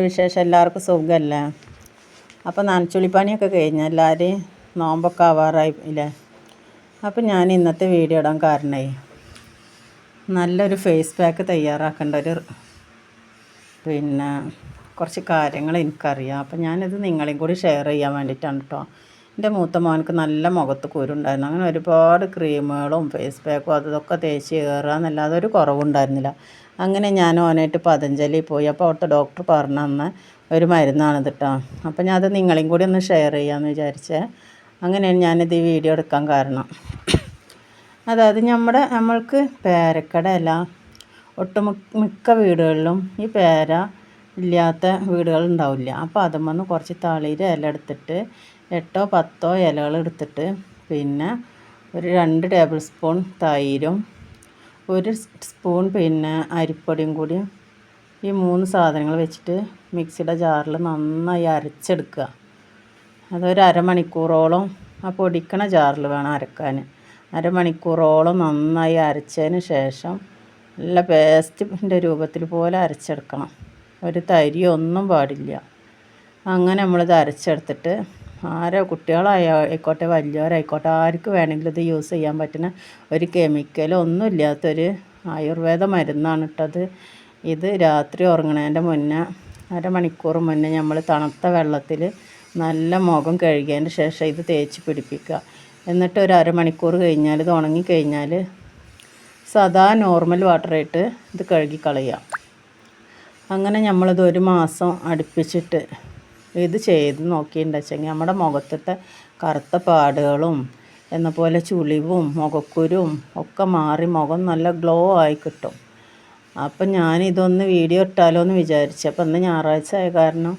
വിശേഷം. എല്ലാവർക്കും സുഖമല്ലേ അപ്പോൾ നനച്ചുള്ളിപ്പണിയൊക്കെ കഴിഞ്ഞ് എല്ലാവരെയും നോമ്പൊക്കെ ആവാറായി ഇല്ലേ? അപ്പോൾ ഞാൻ ഇന്നത്തെ വീഡിയോ ഇടാൻ കാരണേ നല്ലൊരു ഫേസ് പാക്ക് തയ്യാറാക്കേണ്ട ഒരു പിന്നെ കുറച്ച് കാര്യങ്ങൾ എനിക്കറിയാം. അപ്പോൾ ഞാനിത് നിങ്ങളെയും കൂടി ഷെയർ ചെയ്യാൻ വേണ്ടിയിട്ടാണ് കേട്ടോ എന്റെ മൂത്ത മോനക്ക് നല്ല മുഖത്ത് കുരുണ്ടായിരുന്നു. അങ്ങനെ ഒരുപാട് ക്രീമുകളും ഫേസ് പാക്കും അതൊക്കെ തേച്ച് കയറുക എന്നല്ലാതെ ഒരു കുറവുണ്ടായിരുന്നില്ല. അങ്ങനെ ഞാൻ ഓനായിട്ട് പതഞ്ജലി പോയി. അപ്പോൾ അവിടുത്തെ ഡോക്ടർ പറഞ്ഞു തന്ന ഒരു മരുന്നാണിത് കേട്ടോ അപ്പോൾ ഞാൻ അത് നിങ്ങളെയും കൂടി ഒന്ന് ഷെയർ ചെയ്യാമെന്ന് വിചാരിച്ചേ. അങ്ങനെയാണ് ഞാനിത് ഈ വീഡിയോ എടുക്കാൻ കാരണം. അതായത് നമ്മുടെ നമ്മൾക്ക് പേരക്കട അല്ല ഒട്ടുമിക്ക വീടുകളിലും ഈ പേര ഇല്ലാത്ത വീടുകൾ ഉണ്ടാവില്ല. അപ്പോൾ വന്ന് കുറച്ച് തളിര് ഇല എടുത്തിട്ട് എട്ടോ പത്തോ ഇലകൾ എടുത്തിട്ട് പിന്നെ ഒരു രണ്ട് ടേബിൾ സ്പൂൺ തൈരും ഒരു സ്പൂൺ പിന്നെ അരിപ്പൊടിയും കൂടി ഈ മൂന്ന് സാധനങ്ങൾ വെച്ചിട്ട് മിക്സിയുടെ ജാറിൽ നന്നായി അരച്ചെടുക്കുക. അതൊരു അരമണിക്കൂറോളം ആ പൊടിക്കണ ജാറിൽ വേണം അരക്കാൻ. അരമണിക്കൂറോളം നന്നായി അരച്ചതിന് ശേഷം നല്ല പേസ്റ്റിന്റെ രൂപത്തിൽ പോലെ അരച്ചെടുക്കണം. ഒരു തരിയൊന്നും പാടില്ല. അങ്ങനെ നമ്മളിത് അരച്ചെടുത്തിട്ട് ആരോ കുട്ടികളായിക്കോട്ടെ വലിയവരായിക്കോട്ടെ ആർക്ക് വേണമെങ്കിലും ഇത് യൂസ് ചെയ്യാൻ പറ്റുന്ന ഒരു കെമിക്കലോ ഒന്നും ഇല്ലാത്തൊരു ആയുർവേദ മരുന്നാണ് ഇട്ടത് ഇത് രാത്രി ഉറങ്ങണേന്റെ മുന്നേ അരമണിക്കൂർ മുന്നേ നമ്മൾ തണുത്ത വെള്ളത്തിൽ നല്ല മുഖം കഴുകിയതിന് ശേഷം ഇത് തേച്ച് പിടിപ്പിക്കുക. എന്നിട്ട് ഒരു അരമണിക്കൂർ കഴിഞ്ഞാൽ ഇത് ഉണങ്ങി കഴിഞ്ഞാൽ സദാ നോർമൽ വാട്ടറായിട്ട് ഇത് കഴുകി കളയുക അങ്ങനെ നമ്മളിത് ഒരു മാസം അടുപ്പിച്ചിട്ട് ഇത് ചെയ്ത് നോക്കിയിട്ടുണ്ടെങ്കിൽ നമ്മുടെ മുഖത്തത്തെ കറുത്ത പാടുകളും എന്ന പോലെ ചുളിവും മുഖക്കുരും ഒക്കെ മാറി മുഖം നല്ല ഗ്ലോ ആയി കിട്ടും. അപ്പം ഞാനിതൊന്ന് വീഡിയോ ഇട്ടാലോ എന്ന് വിചാരിച്ചു. അപ്പം ഇന്ന് ഞായറാഴ്ച ആയ കാരണം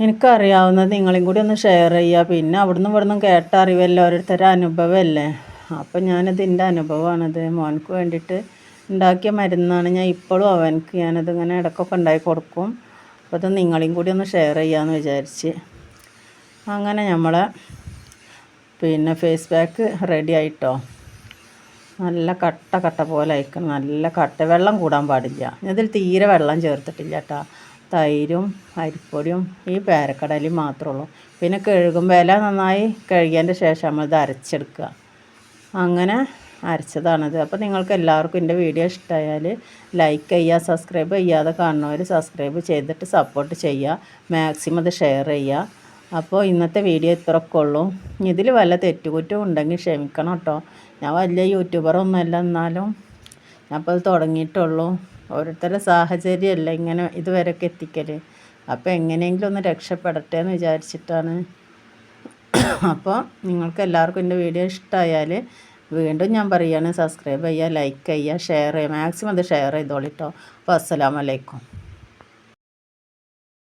എനിക്കറിയാവുന്നത് നിങ്ങളെയും കൂടി ഒന്ന് ഷെയർ ചെയ്യുക പിന്നെ അവിടുന്ന് ഇവിടുന്ന് കേട്ട അറിവല്ല ഓരോരുത്തരുടെ അനുഭവമല്ലേ? അപ്പം ഞാനത് എന്റെ അനുഭവമാണത്. മോനക്ക് വേണ്ടിയിട്ട് ഉണ്ടാക്കിയ മരുന്നാണ് ഞാൻ ഇപ്പോഴും അവനക്ക് ഞാനത് ഇങ്ങനെ ഇടയ്ക്കൊക്കെ ഉണ്ടാക്കി കൊടുക്കും. അപ്പോൾ അത് നിങ്ങളെയും കൂടി ഒന്ന് ഷെയർ ചെയ്യാമെന്ന് വിചാരിച്ച്. അങ്ങനെ നമ്മൾ പിന്നെ ഫേസ് പാക്ക് റെഡി ആയിട്ടോ. നല്ല കട്ട കട്ട പോലെ അയക്കണം നല്ല കട്ട. വെള്ളം കൂടാൻ പാടില്ല. ഇതിൽ തീരെ വെള്ളം ചേർത്തിട്ടില്ല കേട്ടോ തൈരും അരിപ്പൊടിയും ഈ പേരക്കടലയും മാത്രമേ ഉള്ളൂ. പിന്നെ കഴുകുമ്പോൾ ഇല നന്നായി കഴുകിയതിന്റെ ശേഷം നമ്മളിത് അരച്ചെടുക്കുക. അങ്ങനെ അരച്ചതാണത്. അപ്പോൾ നിങ്ങൾക്ക് എല്ലാവർക്കും എന്റെ വീഡിയോ ഇഷ്ടമായാൽ ലൈക്ക് ചെയ്യുക സബ്സ്ക്രൈബ് ചെയ്യാതെ കാണുന്നവർ സബ്സ്ക്രൈബ് ചെയ്തിട്ട് സപ്പോർട്ട് ചെയ്യുക മാക്സിമം അത് ഷെയർ ചെയ്യുക. അപ്പോൾ ഇന്നത്തെ വീഡിയോ ഇത്രയൊക്കെ ഉള്ളൂ. ഇതിൽ വല്ല തെറ്റുകുറ്റവും ഉണ്ടെങ്കിൽ ക്ഷമിക്കണം കേട്ടോ. ഞാൻ വലിയ യൂട്യൂബറൊന്നുമല്ല എന്നാലും ഞാൻ അപ്പോൾ അത് തുടങ്ങിയിട്ടുള്ളൂ. ഓരോരുത്തരുടെ സാഹചര്യമല്ല ഇങ്ങനെ ഇതുവരെയൊക്കെ എത്തിക്കൽ അപ്പോൾ എങ്ങനെയെങ്കിലും ഒന്ന് രക്ഷപ്പെടട്ടെ എന്ന് വിചാരിച്ചിട്ടാണ്. അപ്പോൾ നിങ്ങൾക്ക് എല്ലാവർക്കും എന്റെ വീഡിയോ ഇഷ്ടമായാൽ വീണ്ടും ഞാൻ പറയുകയാണ് സബ്സ്ക്രൈബ് ചെയ്യുക ലൈക്ക് ചെയ്യുക ഷെയർ ചെയ്യുക. മാക്സിമം അത് ഷെയർ ചെയ്തോളിട്ടോ അപ്പോൾ അസ്സലാമലൈക്കും